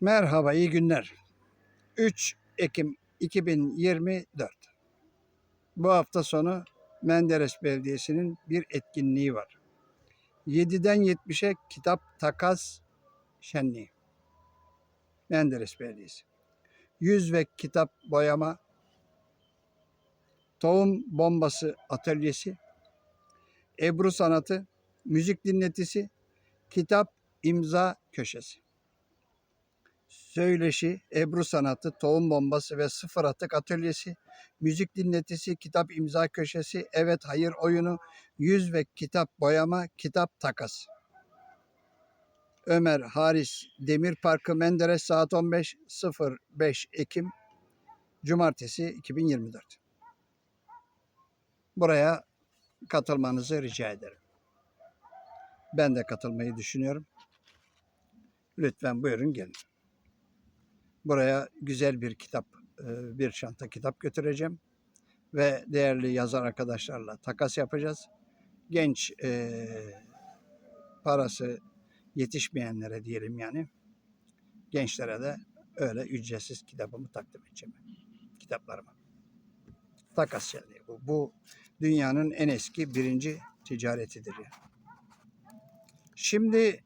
Merhaba, iyi günler. 3 Ekim 2024. Bu hafta sonu Menderes Belediyesi'nin bir etkinliği var. 7'den 70'e kitap takas şenliği. Menderes Belediyesi. Yüz ve kitap boyama, tohum bombası atölyesi, Ebru sanatı, müzik dinletisi, kitap imza köşesi söyleşi, Ebru sanatı, tohum bombası ve sıfır atık atölyesi, müzik dinletisi, kitap imza köşesi, evet hayır oyunu, yüz ve kitap boyama, kitap takas. Ömer Haris Demir Parkı Menderes saat 15.05 Ekim Cumartesi 2024. Buraya katılmanızı rica ederim. Ben de katılmayı düşünüyorum. Lütfen buyurun gelin. Buraya güzel bir kitap, bir çanta kitap götüreceğim. Ve değerli yazar arkadaşlarla takas yapacağız. Genç e, parası yetişmeyenlere diyelim yani. Gençlere de öyle ücretsiz kitabımı takdim edeceğim. Kitaplarımı. Takas yani bu. Bu dünyanın en eski birinci ticaretidir. Yani. Şimdi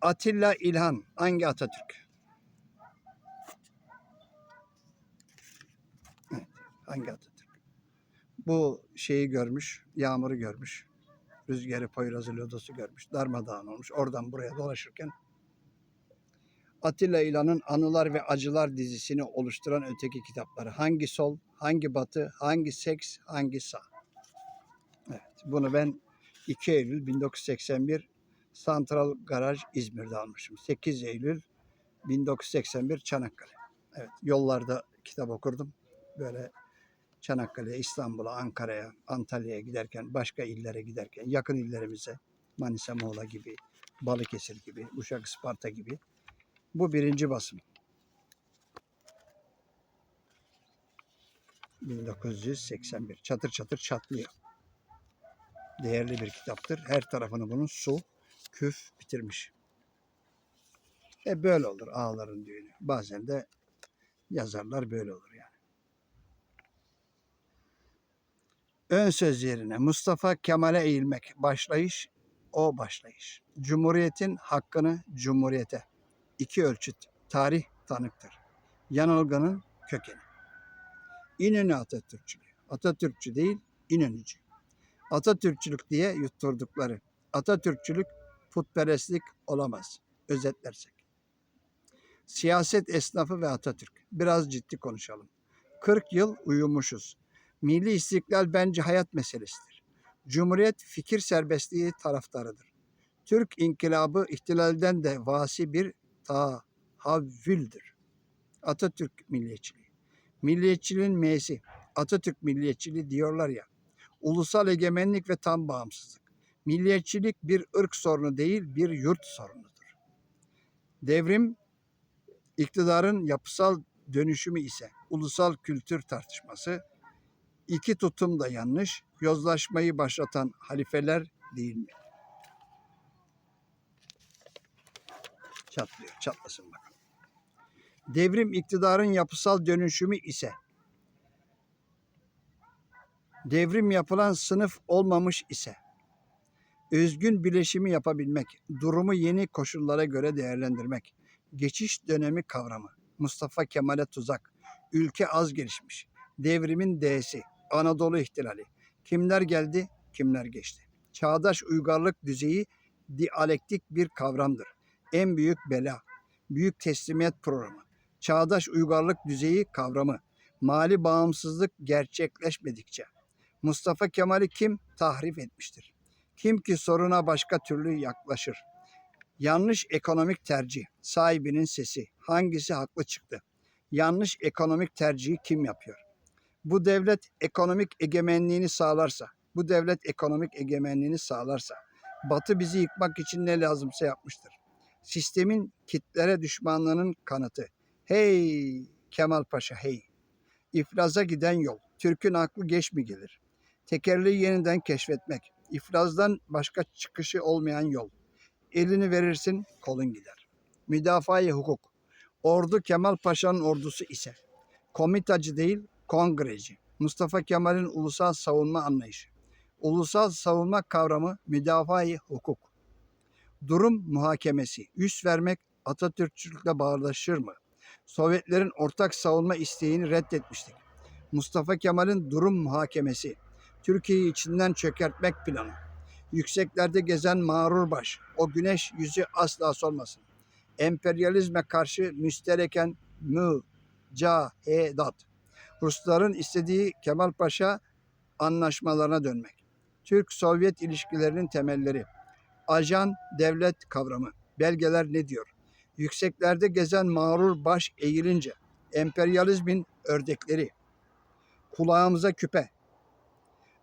Atilla İlhan hangi Atatürk? Hangi Atatürk? Bu şeyi görmüş, yağmuru görmüş. Rüzgarı, Poyraz'ı, lodosu görmüş. Darmadağın olmuş. Oradan buraya dolaşırken Atilla İlhan'ın Anılar ve Acılar dizisini oluşturan öteki kitapları. Hangi sol, hangi batı, hangi seks, hangi sağ. Evet, bunu ben 2 Eylül 1981 Santral Garaj İzmir'de almışım. 8 Eylül 1981 Çanakkale. Evet, yollarda kitap okurdum. Böyle Çanakkale'ye, İstanbul'a, Ankara'ya, Antalya'ya giderken, başka illere giderken, yakın illerimize, Manisa, Muğla gibi, Balıkesir gibi, Uşak, Isparta gibi. Bu birinci basım. 1981. Çatır çatır çatlıyor. Değerli bir kitaptır. Her tarafını bunun su, küf bitirmiş. E böyle olur ağların düğünü. Bazen de yazarlar böyle olur yani. Ön söz yerine Mustafa Kemal'e eğilmek. Başlayış, o başlayış. Cumhuriyetin hakkını cumhuriyete. İki ölçüt. Tarih tanıktır. Yanılgının kökeni. İnönü Atatürkçülüğü. Atatürkçü değil, İnönücü. Atatürkçülük diye yutturdukları. Atatürkçülük putperestlik olamaz. Özetlersek. Siyaset esnafı ve Atatürk. Biraz ciddi konuşalım. 40 yıl uyumuşuz. Milli istiklal bence hayat meselesidir. Cumhuriyet fikir serbestliği taraftarıdır. Türk inkılabı ihtilalden de vasi bir tahavvüldür. Atatürk milliyetçiliği. Milliyetçiliğin M'si. Atatürk milliyetçiliği diyorlar ya. Ulusal egemenlik ve tam bağımsızlık. Milliyetçilik bir ırk sorunu değil, bir yurt sorunudur. Devrim iktidarın yapısal dönüşümü ise ulusal kültür tartışması, iki tutum da yanlış, yozlaşmayı başlatan halifeler değil mi? Çatlıyor, çatlasın bakalım. Devrim iktidarın yapısal dönüşümü ise devrim yapılan sınıf olmamış ise özgün bileşimi yapabilmek, durumu yeni koşullara göre değerlendirmek, geçiş dönemi kavramı, Mustafa Kemal'e tuzak, ülke az gelişmiş, devrimin D'si, Anadolu ihtilali, kimler geldi, kimler geçti. Çağdaş uygarlık düzeyi diyalektik bir kavramdır. En büyük bela, büyük teslimiyet programı, çağdaş uygarlık düzeyi kavramı, mali bağımsızlık gerçekleşmedikçe Mustafa Kemal'i kim tahrif etmiştir? Kim ki soruna başka türlü yaklaşır? Yanlış ekonomik tercih, sahibinin sesi, hangisi haklı çıktı? Yanlış ekonomik tercihi kim yapıyor? Bu devlet ekonomik egemenliğini sağlarsa, bu devlet ekonomik egemenliğini sağlarsa, Batı bizi yıkmak için ne lazımsa yapmıştır. Sistemin kitlere düşmanlığının kanıtı. Hey Kemal Paşa hey. İflaza giden yol. Türk'ün aklı geç mi gelir? Tekerleği yeniden keşfetmek. İflazdan başka çıkışı olmayan yol. Elini verirsin kolun gider. Müdafaa-i hukuk. Ordu Kemal Paşa'nın ordusu ise komitacı değil kongreci. Mustafa Kemal'in ulusal savunma anlayışı. Ulusal savunma kavramı müdafaa-i hukuk. Durum muhakemesi. Üs vermek Atatürkçülükle bağdaşır mı? Sovyetlerin ortak savunma isteğini reddetmiştik. Mustafa Kemal'in durum muhakemesi. Türkiye'yi içinden çökertmek planı. Yükseklerde gezen mağrur baş. O güneş yüzü asla solmasın. Emperyalizme karşı müstereken mücahedat. Rusların istediği Kemal Paşa anlaşmalarına dönmek. Türk-Sovyet ilişkilerinin temelleri. Ajan devlet kavramı. Belgeler ne diyor? Yükseklerde gezen mağrur baş eğilince. Emperyalizmin ördekleri. Kulağımıza küpe.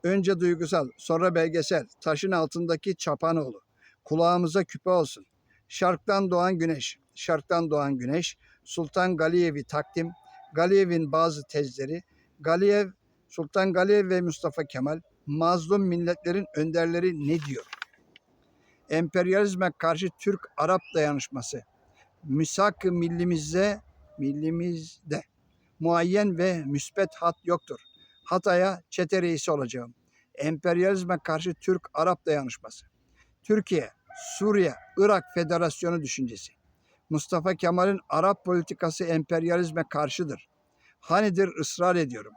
Önce duygusal, sonra belgesel. Taşın altındaki çapanoğlu. Kulağımıza küpe olsun. Şarktan doğan güneş. Şarktan doğan güneş. Sultan Galiyev'i takdim. Galiyev'in bazı tezleri. Galiyev, Sultan Galiyev ve Mustafa Kemal mazlum milletlerin önderleri ne diyor? Emperyalizme karşı Türk-Arap dayanışması. Misak-ı millimizde, millimizde muayyen ve müspet hat yoktur. Hatay'a çete reisi olacağım. Emperyalizme karşı Türk-Arap dayanışması. Türkiye, Suriye, Irak Federasyonu düşüncesi. Mustafa Kemal'in Arap politikası emperyalizme karşıdır. Hanidir ısrar ediyorum.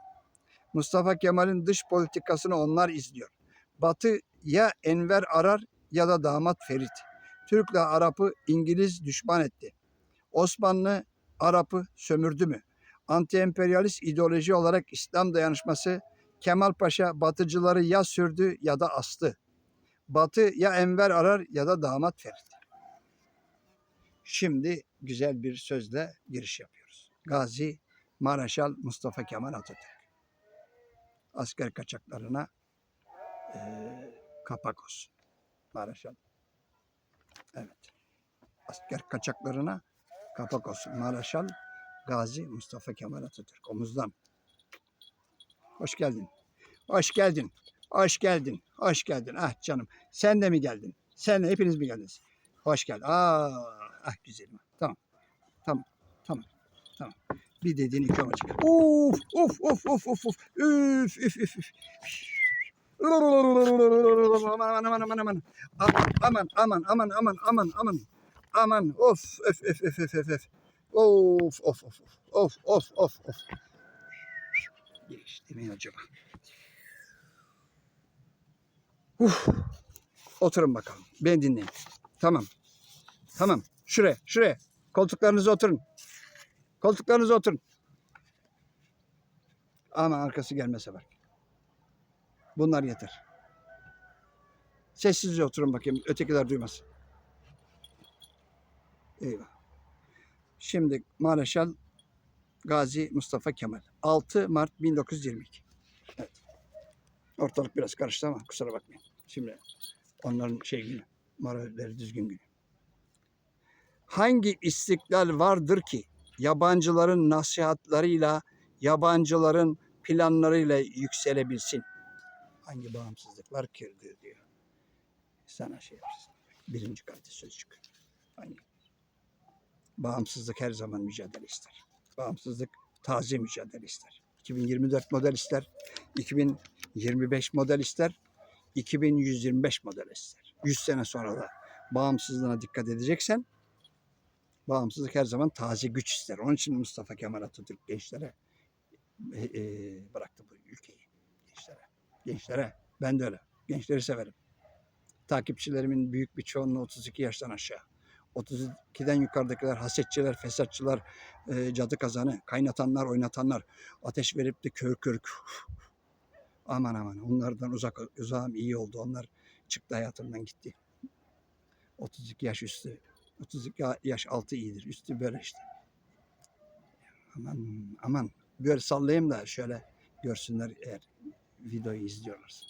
Mustafa Kemal'in dış politikasını onlar izliyor. Batı ya Enver arar ya da damat Ferit. Türk'le Arap'ı İngiliz düşman etti. Osmanlı Arap'ı sömürdü mü? Anti-emperyalist ideoloji olarak İslam dayanışması Kemal Paşa batıcıları ya sürdü ya da astı. Batı ya Enver arar ya da damat Ferit. Şimdi güzel bir sözle giriş yapıyoruz. Gazi Maraşal Mustafa Kemal Atatürk. Asker kaçaklarına eee kapak olsun. Maraşal. Evet. Asker kaçaklarına kapak olsun. Maraşal Gazi Mustafa Kemal Atatürk. Omuzdan. Hoş geldin. Hoş geldin. Hoş geldin. Hoş geldin. Ah canım. Sen de mi geldin? Sen de hepiniz mi geldiniz? Hoş geldin. Aa, ah güzelim. Tamam. Tamam. Tamam. Tamam. Bir dediğin iki olacak. Of of of of of of. Üf üf üf üf. Aman aman aman aman. Aman aman aman aman aman aman. Aman of öf öf öf öf öf. Of of of of of of of. Geçti mi acaba? Uf. Oturun bakalım. Beni dinleyin. Tamam. Tamam. Şuraya, şuraya. Koltuklarınıza oturun. Koltuklarınıza oturun. Ama arkası gelmese bak. Bunlar yeter. Sessizce oturun bakayım. Ötekiler duymasın. Eyvah. Şimdi Maraşal Gazi Mustafa Kemal. 6 Mart 1922. Evet. Ortalık biraz karıştı ama kusura bakmayın. Şimdi onların şey günü. Moralleri düzgün günü. Hangi istiklal vardır ki yabancıların nasihatlarıyla, yabancıların planlarıyla yükselebilsin? Hangi bağımsızlıklar kirdir diyor. Sana şey yapsın. Birinci kalite sözcük. Hangi? Bağımsızlık her zaman mücadele ister. Bağımsızlık taze mücadele ister. 2024 model ister. 2025 model ister. 2125 model ister. 100 sene sonra da bağımsızlığına dikkat edeceksen bağımsızlık her zaman taze güç ister. Onun için Mustafa Kemal Atatürk gençlere e, e, bıraktı bu ülkeyi. Gençlere. Gençlere. Ben de öyle. Gençleri severim. Takipçilerimin büyük bir çoğunluğu 32 yaştan aşağı. 32'den yukarıdakiler hasetçiler, fesatçılar, e, cadı kazanı, kaynatanlar, oynatanlar, ateş verip de kör kör aman aman onlardan uzak uzağım iyi oldu. Onlar çıktı hayatımdan gitti. 32 yaş üstü, 32 yaş altı iyidir. Üstü böyle işte. Aman aman böyle sallayayım da şöyle görsünler eğer videoyu izliyorlarsa.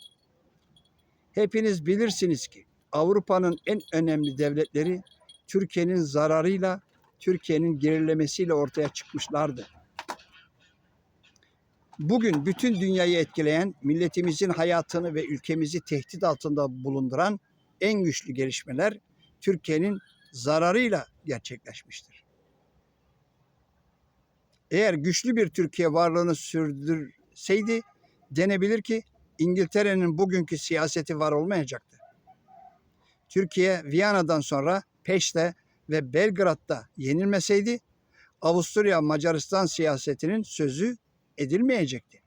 Hepiniz bilirsiniz ki Avrupa'nın en önemli devletleri Türkiye'nin zararıyla, Türkiye'nin gerilemesiyle ortaya çıkmışlardı. Bugün bütün dünyayı etkileyen, milletimizin hayatını ve ülkemizi tehdit altında bulunduran en güçlü gelişmeler Türkiye'nin zararıyla gerçekleşmiştir. Eğer güçlü bir Türkiye varlığını sürdürseydi denebilir ki İngiltere'nin bugünkü siyaseti var olmayacaktı. Türkiye Viyana'dan sonra Peşte ve Belgrad'da yenilmeseydi Avusturya Macaristan siyasetinin sözü edilmeyecekti.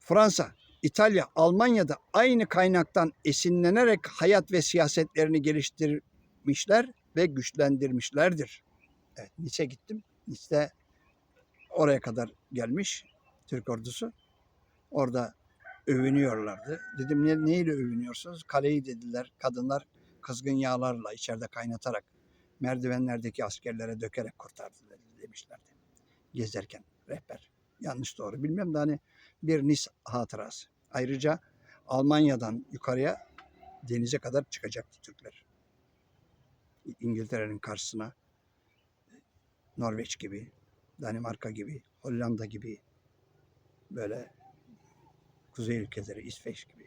Fransa, İtalya, Almanya'da aynı kaynaktan esinlenerek hayat ve siyasetlerini geliştirmişler ve güçlendirmişlerdir. Evet, Nice gittim. Nice'de oraya kadar gelmiş Türk ordusu. Orada övünüyorlardı. Dedim ne, neyle övünüyorsunuz? Kaleyi dediler. Kadınlar kızgın yağlarla içeride kaynatarak merdivenlerdeki askerlere dökerek kurtardı demişlerdi. Gezerken rehber. Yanlış doğru bilmem de hani bir Nis hatırası. Ayrıca Almanya'dan yukarıya denize kadar çıkacaktı Türkler. İngiltere'nin karşısına Norveç gibi, Danimarka gibi, Hollanda gibi böyle kuzey ülkeleri, İsveç gibi.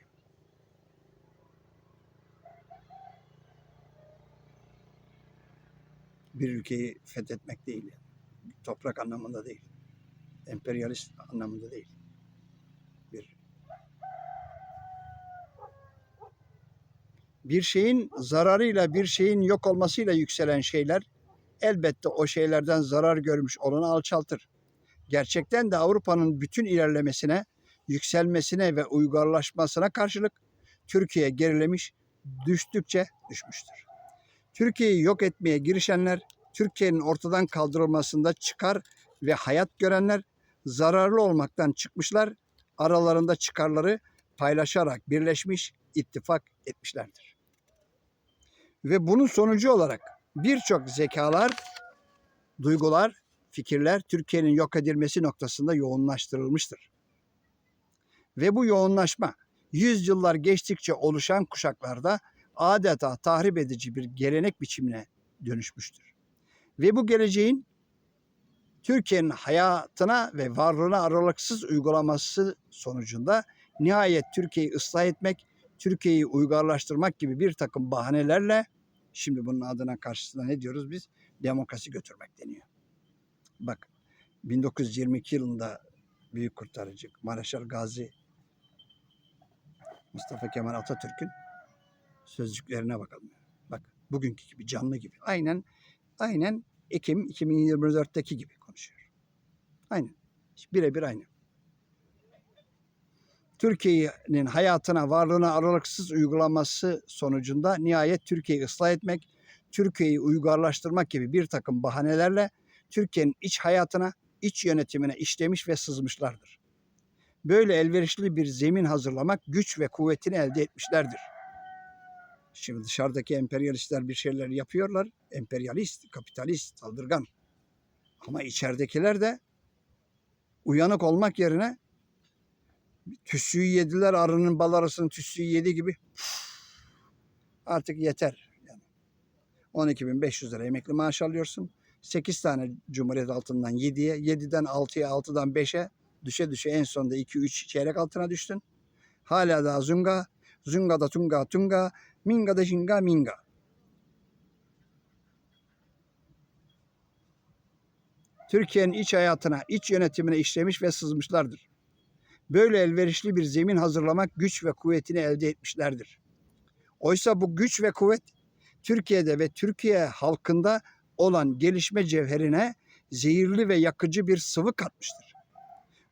Bir ülkeyi fethetmek değil. Toprak anlamında değil. Emperyalist anlamında değil. Bir bir şeyin zararıyla bir şeyin yok olmasıyla yükselen şeyler elbette o şeylerden zarar görmüş olanı alçaltır. Gerçekten de Avrupa'nın bütün ilerlemesine, yükselmesine ve uygarlaşmasına karşılık Türkiye gerilemiş, düştükçe düşmüştür. Türkiye'yi yok etmeye girişenler, Türkiye'nin ortadan kaldırılmasında çıkar ve hayat görenler zararlı olmaktan çıkmışlar, aralarında çıkarları paylaşarak birleşmiş, ittifak etmişlerdir. Ve bunun sonucu olarak birçok zekalar, duygular, fikirler Türkiye'nin yok edilmesi noktasında yoğunlaştırılmıştır. Ve bu yoğunlaşma yüzyıllar geçtikçe oluşan kuşaklarda adeta tahrip edici bir gelenek biçimine dönüşmüştür. Ve bu geleceğin Türkiye'nin hayatına ve varlığına aralıksız uygulaması sonucunda nihayet Türkiye'yi ıslah etmek, Türkiye'yi uygarlaştırmak gibi bir takım bahanelerle şimdi bunun adına karşısında ne diyoruz biz? Demokrasi götürmek deniyor. Bak 1922 yılında büyük kurtarıcı Mareşal Gazi Mustafa Kemal Atatürk'ün sözcüklerine bakalım. Bak bugünkü gibi canlı gibi. Aynen aynen Ekim 2024'teki gibi konuşuyor. Aynen. Birebir aynı. Türkiye'nin hayatına, varlığına aralıksız uygulaması sonucunda nihayet Türkiye'yi ıslah etmek, Türkiye'yi uygarlaştırmak gibi bir takım bahanelerle Türkiye'nin iç hayatına, iç yönetimine işlemiş ve sızmışlardır. Böyle elverişli bir zemin hazırlamak güç ve kuvvetini elde etmişlerdir. Şimdi dışarıdaki emperyalistler bir şeyler yapıyorlar. Emperyalist, kapitalist, saldırgan. Ama içeridekiler de uyanık olmak yerine tüssüyü yediler arının bal arasının tüssüyü yedi gibi artık yeter. Yani 12.500 lira emekli maaş alıyorsun. 8 tane Cumhuriyet altından 7'ye, 7'den 6'ya, 6'dan 5'e düşe düşe en sonunda 2-3 çeyrek altına düştün. Hala da zunga, zunga da tunga tunga, minga da jinga minga. Türkiye'nin iç hayatına, iç yönetimine işlemiş ve sızmışlardır. Böyle elverişli bir zemin hazırlamak güç ve kuvvetini elde etmişlerdir. Oysa bu güç ve kuvvet Türkiye'de ve Türkiye halkında olan gelişme cevherine zehirli ve yakıcı bir sıvı katmıştır.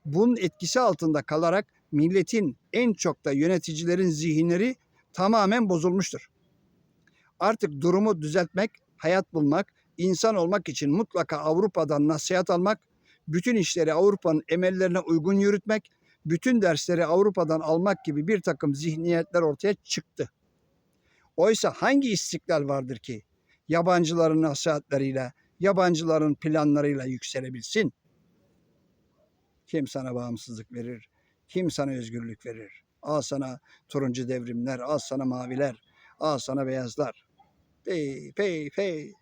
Bunun etkisi altında kalarak milletin en çok da yöneticilerin zihinleri tamamen bozulmuştur. Artık durumu düzeltmek, hayat bulmak, insan olmak için mutlaka Avrupa'dan nasihat almak, bütün işleri Avrupa'nın emellerine uygun yürütmek, bütün dersleri Avrupa'dan almak gibi bir takım zihniyetler ortaya çıktı. Oysa hangi istiklal vardır ki yabancıların nasihatleriyle, yabancıların planlarıyla yükselebilsin? Kim sana bağımsızlık verir? Kim sana özgürlük verir? Al sana turuncu devrimler, al sana maviler, al sana beyazlar. Pey, pey, pey.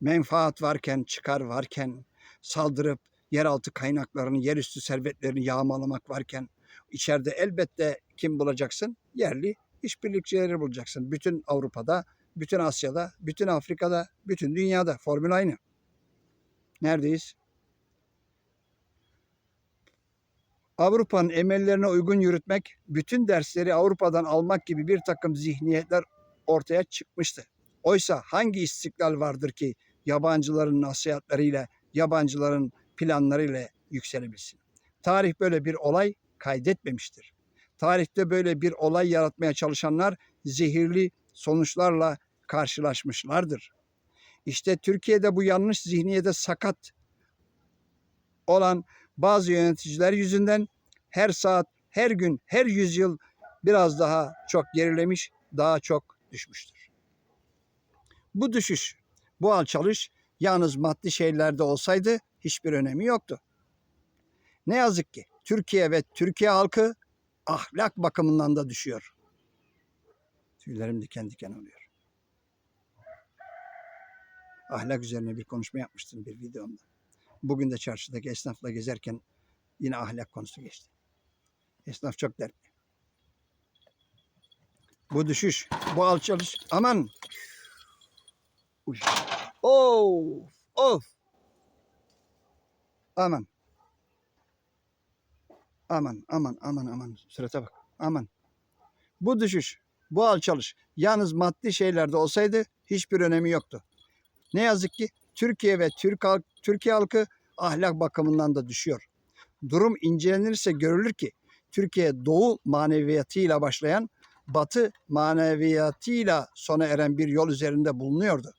Menfaat varken, çıkar varken, saldırıp yeraltı kaynaklarını, yerüstü servetlerini yağmalamak varken, içeride elbette kim bulacaksın? Yerli işbirlikçileri bulacaksın. Bütün Avrupa'da Bütün Asya'da, bütün Afrika'da, bütün dünyada formül aynı. Neredeyiz? Avrupa'nın emellerine uygun yürütmek, bütün dersleri Avrupa'dan almak gibi bir takım zihniyetler ortaya çıkmıştı. Oysa hangi istiklal vardır ki yabancıların nasihatleriyle, yabancıların planlarıyla yükselebilsin? Tarih böyle bir olay kaydetmemiştir. Tarihte böyle bir olay yaratmaya çalışanlar zehirli sonuçlarla karşılaşmışlardır. İşte Türkiye'de bu yanlış zihniyete sakat olan bazı yöneticiler yüzünden her saat, her gün, her yüzyıl biraz daha çok gerilemiş, daha çok düşmüştür. Bu düşüş, bu alçalış yalnız maddi şeylerde olsaydı hiçbir önemi yoktu. Ne yazık ki Türkiye ve Türkiye halkı ahlak bakımından da düşüyor. Tüylerim diken diken oluyor. Ahlak üzerine bir konuşma yapmıştım bir videomda. Bugün de çarşıdaki esnafla gezerken yine ahlak konusu geçti. Esnaf çok dertli. Bu düşüş, bu alçalış, aman. Uy. Of, of. Aman. Aman, aman, aman, aman. Surata bak. Aman. Bu düşüş, bu alçalış yalnız maddi şeylerde olsaydı hiçbir önemi yoktu. Ne yazık ki Türkiye ve Türk halk, Türkiye halkı ahlak bakımından da düşüyor. Durum incelenirse görülür ki Türkiye doğu maneviyatıyla başlayan batı maneviyatıyla sona eren bir yol üzerinde bulunuyordu.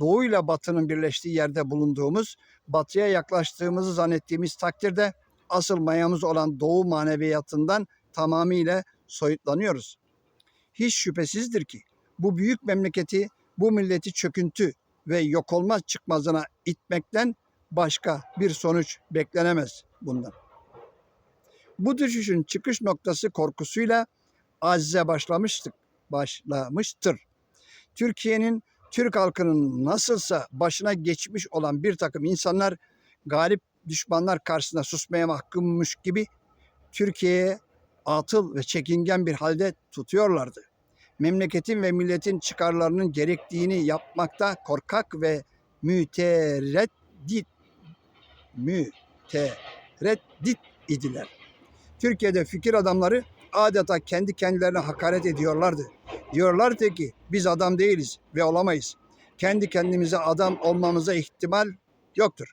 Doğu ile batının birleştiği yerde bulunduğumuz, batıya yaklaştığımızı zannettiğimiz takdirde asıl mayamız olan doğu maneviyatından tamamıyla soyutlanıyoruz. Hiç şüphesizdir ki bu büyük memleketi, bu milleti çöküntü ve yok olmaz çıkmazına itmekten başka bir sonuç beklenemez bundan. Bu düşüşün çıkış noktası korkusuyla acize başlamıştık, başlamıştır. Türkiye'nin, Türk halkının nasılsa başına geçmiş olan bir takım insanlar galip düşmanlar karşısında susmaya mahkummuş gibi Türkiye'ye atıl ve çekingen bir halde tutuyorlardı. Memleketin ve milletin çıkarlarının gerektiğini yapmakta korkak ve mütereddit mütereddit idiler. Türkiye'de fikir adamları adeta kendi kendilerine hakaret ediyorlardı. Diyorlardı ki biz adam değiliz ve olamayız. Kendi kendimize adam olmamıza ihtimal yoktur.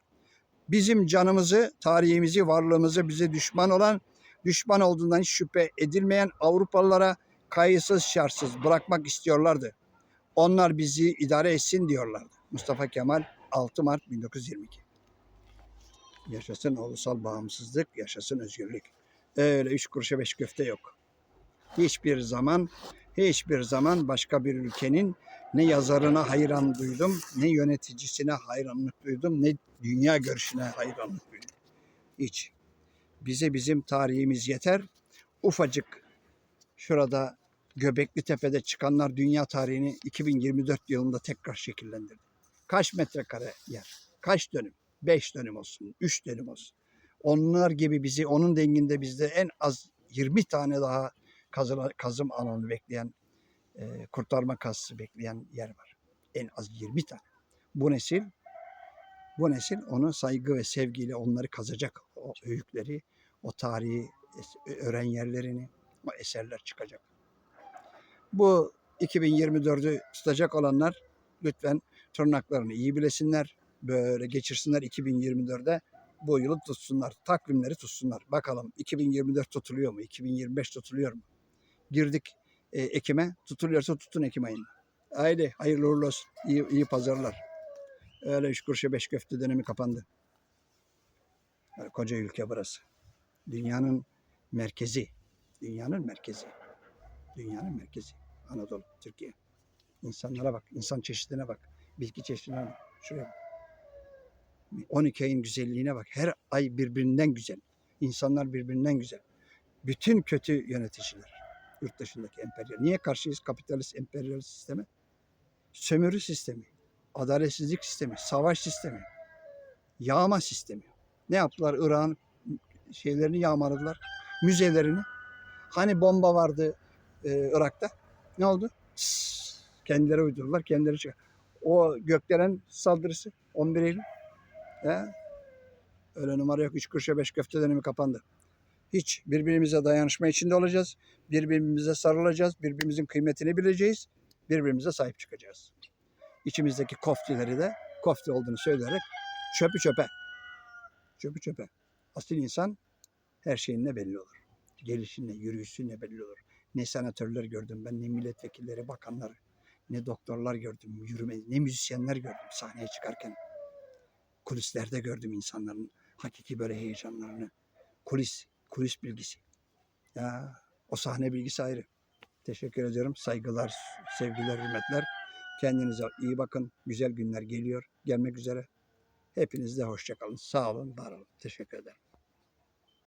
Bizim canımızı, tarihimizi, varlığımızı bize düşman olan, düşman olduğundan hiç şüphe edilmeyen Avrupalılara kayıtsız şartsız bırakmak istiyorlardı. Onlar bizi idare etsin diyorlardı. Mustafa Kemal 6 Mart 1922 Yaşasın ulusal bağımsızlık, yaşasın özgürlük. Öyle üç kuruşa beş köfte yok. Hiçbir zaman, hiçbir zaman başka bir ülkenin ne yazarına hayran duydum, ne yöneticisine hayranlık duydum, ne dünya görüşüne hayranlık duydum. Hiç. Bize bizim tarihimiz yeter. Ufacık şurada Göbekli Tepe'de çıkanlar dünya tarihini 2024 yılında tekrar şekillendirdi. Kaç metrekare yer? Kaç dönüm? 5 dönüm olsun, 3 dönüm olsun. Onlar gibi bizi onun denginde bizde en az 20 tane daha kazı, kazım alanı bekleyen, e, kurtarma kazısı bekleyen yer var. En az 20 tane. Bu nesil bu nesil onu saygı ve sevgiyle onları kazacak. O öyküleri, o tarihi öğren yerlerini, o eserler çıkacak. Bu 2024'ü tutacak olanlar lütfen tırnaklarını iyi bilesinler. Böyle geçirsinler 2024'de bu yılı tutsunlar. Takvimleri tutsunlar. Bakalım 2024 tutuluyor mu? 2025 tutuluyor mu? Girdik e, Ekim'e. Tutuluyorsa tutun Ekim ayında. Haydi hayırlı uğurlu olsun. İyi, iyi pazarlar. Öyle üç kuruşa beş köfte dönemi kapandı. Yani koca ülke burası. Dünyanın merkezi. Dünyanın merkezi. Dünyanın merkezi. Anadolu, Türkiye. İnsanlara bak, insan çeşidine bak, bilgi çeşidine bak. Şuraya bak. 12 ayın güzelliğine bak. Her ay birbirinden güzel. İnsanlar birbirinden güzel. Bütün kötü yöneticiler. Yurt dışındaki emperyal. Niye karşıyız kapitalist emperyalist sisteme? Sömürü sistemi, adaletsizlik sistemi, savaş sistemi, yağma sistemi. Ne yaptılar? Irak'ın şeylerini yağmaladılar. Müzelerini. Hani bomba vardı e, Irak'ta? Ne oldu? Kendileri uydururlar, kendileri çıkar. O gökdelen saldırısı 11 Eylül. He? Öyle numara yok. Üç kuruşa beş köfte dönemi kapandı. Hiç birbirimize dayanışma içinde olacağız. Birbirimize sarılacağız. Birbirimizin kıymetini bileceğiz. Birbirimize sahip çıkacağız. İçimizdeki koftileri de kofti olduğunu söyleyerek çöpü çöpe. Çöpü çöpe. Asil insan her şeyinle belli olur. Gelişinle, yürüyüşünle belli olur. Ne senatörler gördüm ben, ne milletvekilleri, bakanlar, ne doktorlar gördüm, yürüme, ne müzisyenler gördüm sahneye çıkarken. Kulislerde gördüm insanların hakiki böyle heyecanlarını. Kulis, kulis bilgisi. Ya o sahne bilgisi ayrı. Teşekkür ediyorum. Saygılar, sevgiler, hürmetler. Kendinize iyi bakın. Güzel günler geliyor. Gelmek üzere. Hepiniz de hoşça kalın. Sağ olun, var olun. Teşekkür ederim.